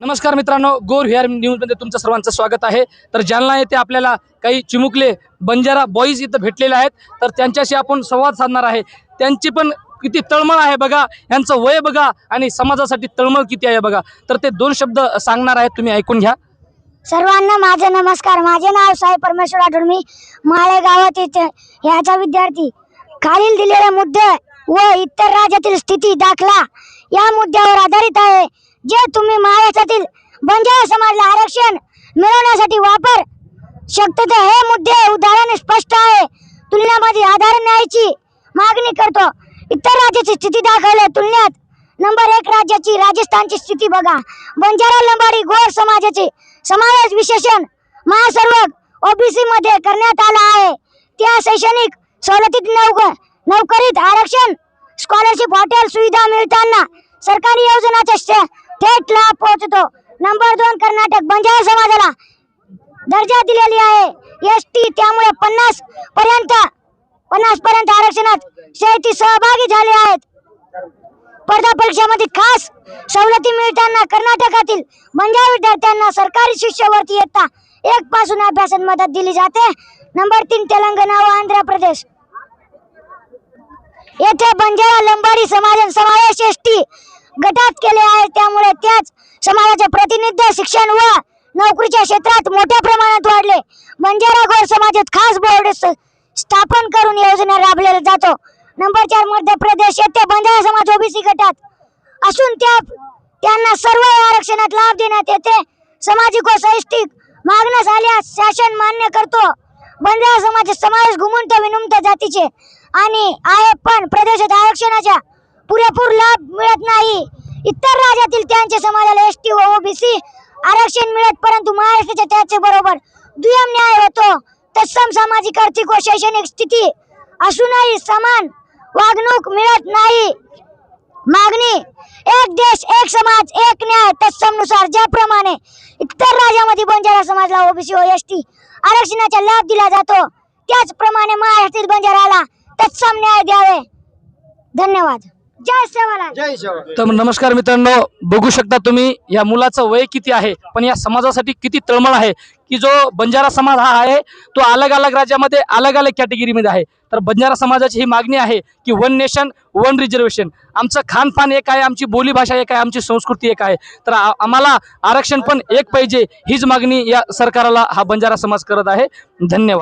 नमस्कार मित्रांनो गोर व्ही न्यूजमध्ये तुमचं सर्वांचं स्वागत आहे. तर जालना येथे आपल्याला काही चिमुकले बंजारा बॉईज इथं भेटलेले आहेत. तर त्यांच्याशी आपण संवाद साधणार आहे. त्यांची पण किती तळमळ आहे बघा यांचं वय बघा आणि समाजासाठी तळमळ किती आहे बघा. तर ते दोन शब्द सांगणार आहेत तुम्ही ऐकून घ्या. सर्वांना माझे नमस्कार. माझे नाव साई परमेश्वर आठवण मी माळे गावात येथे याचा विद्यार्थी खालील दिलेले मुद्दे व इतर राज्यातील स्थिती दाखला. या मुद्द्यावर आधारित आहे. जे तुम्ही महाराष्ट्रातील बंजारा समाजला आरक्षण मिळवण्यासाठी वापर शकतो तर हे मुद्दे उदाहरण स्पष्ट आहे. तुलनेमध्ये आधार न्यायाची मागणी करतो. इतर राज्याची स्थिती दाखवल्या तुलनेत नंबर एक राज्याची राजस्थानची स्थिती बघा. बंजारा लंबाडी गोर समाजाचे समावेश विशेषण महासर्वक ओबीसी मध्ये करण्यात आला आहे. त्या शैक्षणिक सवलतीत नौक नोकरीत आरक्षण स्कॉलरशिप हॉटेल सुविधा मिळताना सरकारी योजनाच्या थेट लाभ पोहोचतो. नंबर दोन कर्नाटक बंजारा समाजाला दर्जा दिलेली आहे. एस टी त्यामुळे पन्नास पर्यंत पन्नास पर्यंत आरक्षणात शेती सहभागी झाले आहेत. स्पर्धा परीक्षामध्ये खास सवलती मिळताना कर्नाटकातील बंजारा विद्यार्थ्यांना सरकारी शिष्यवृत्ती येता एक पासून अभ्यासात मदत दिली जाते. नंबर तीन तेलंगणा व आंध्र प्रदेश. येथे बंजारा लंबाडी समाज समावेश एसटी गटात केले आहे. त्यामुळे त्याच समाजाचे प्रतिनिधित्व शिक्षण व नोकरीच्या क्षेत्रात मोठ्या प्रमाणात वाढले. बंजारा गोर समाजात खास बोर्ड स्थापन करून योजना राबलेला जातो. नंबर चार मध्य प्रदेश. येथे बंजारा समाज ओबीसी गटात असून त्या त्यांना सर्व आरक्षणात लाभ देण्यात येते. सामाजिक व साहित्यिक मागण्यास आल्यास शासन मान्य करतो. बंजारा समाज समावेश घुमंत विनुमत जातीचे. आणि आहे पण प्रदेशात आरक्षणाच्या पुरेपूर लाभ मिळत नाही. इतर राज्यातील त्यांच्या समाजाला एस टी व ओबीसी आरक्षण मिळत परंतु महाराष्ट्राच्या त्याचे बरोबर दुय्यम न्याय होतो. तत्सम सामाजिक आर्थिक व शैक्षणिक स्थिती असूनही समान वागणूक मिळत नाही. मागणी एक देश एक समाज एक न्याय तत्समनुसार ज्याप्रमाणे इतर राज्यामध्ये बंजारा समाजला ओबीसी ओ एस टी आरक्षणाचा लाभ दिला जातो त्याचप्रमाणे महाराष्ट्रातील बंजाराला तत्सम न्याय द्यावे. धन्यवाद. जय सेवालाल तर नमस्कार मित्रांनो बघू शकता तुम्ही या मुलाचं वय किती आहे पण या समाजासाठी किती तळमळ आहे की जो बंजारा समाज हा आहे तो अलग अलग राज्यामध्ये अलग अलग कॅटेगरीमध्ये आहे. तर बंजारा समाजाची ही मागणी आहे की वन नेशन वन रिझर्वेशन आमचं खानपान एक आहे आमची बोलीभाषा एक आहे आमची संस्कृती एक आहे. तर आम्हाला आरक्षण पण एक पाहिजे हीच मागणी या सरकारला हा बंजारा समाज करत आहे. धन्यवाद.